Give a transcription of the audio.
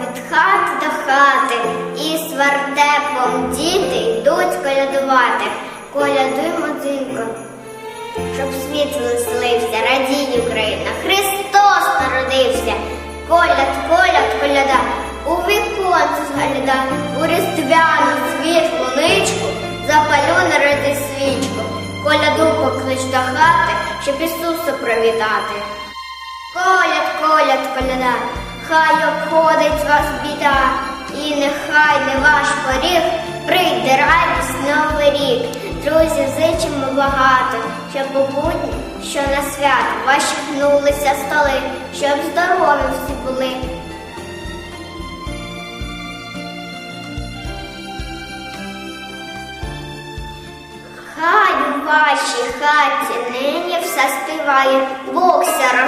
Від хати до хати і з вертепом діти йдуть колядувати. Колядуймо дзвінко, щоб світ веселився, радій Україна. Христос народився. Коляд, коляд, коляда, у віконце згаляда, у різдвяну світлу ничку запалю народи свічку. Коляду поклич до хати, щоб Ісуса привітати. Коляд, коляд, коляда, хай обходить вас біда, і нехай не ваш поріг прийде радість новий рік. Друзі, зичимо багато, щоб у будні, що на свято ваші гнулися столи, щоб здорові всі були. Хай у вашій хаті нині все співає, Бог ся